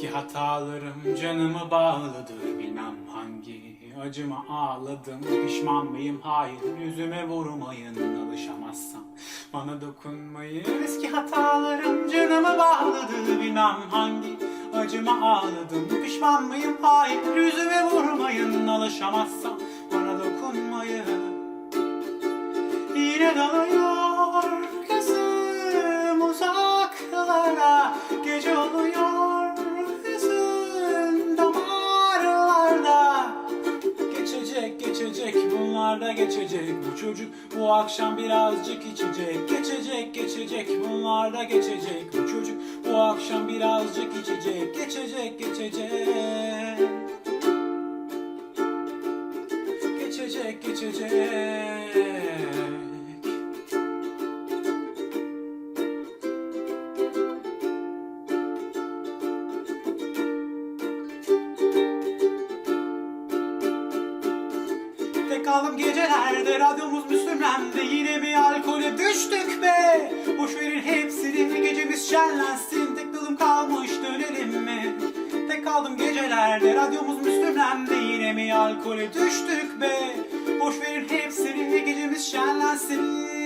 Eski hatalarım canımı bağladı Bilmem hangi acıma ağladım. Pişman mıyım? Hayır Yüzüme vurmayın alışamazsam Bana dokunmayın. Eski hatalarım canımı bağladı Bilmem hangi acıma ağladım. Pişman mıyım? Hayır Yüzüme vurmayın alışamazsam Bana dokunmayın. Yine dalıyor gözüm uzaklara Gece oluyor Geçecek geçecek bunlar da geçecek. Bu çocuk bu akşam birazcık içecek. Geçecek geçecek bunlar da geçecek. Bu çocuk bu akşam birazcık içecek. Geçecek geçecek. Geçecek geçecek Tek kaldım gecelerde radyomuz Müslümlendi. Yine mi alkole düştük be. Boşverin hepsini gecemiz şenlensin. Tek dalım kalmış dönelim mi? Tek kaldım gecelerde radyomuz Müslümlendi. Yine mi alkole düştük be. Boşverin hepsini gecemiz şenlensin.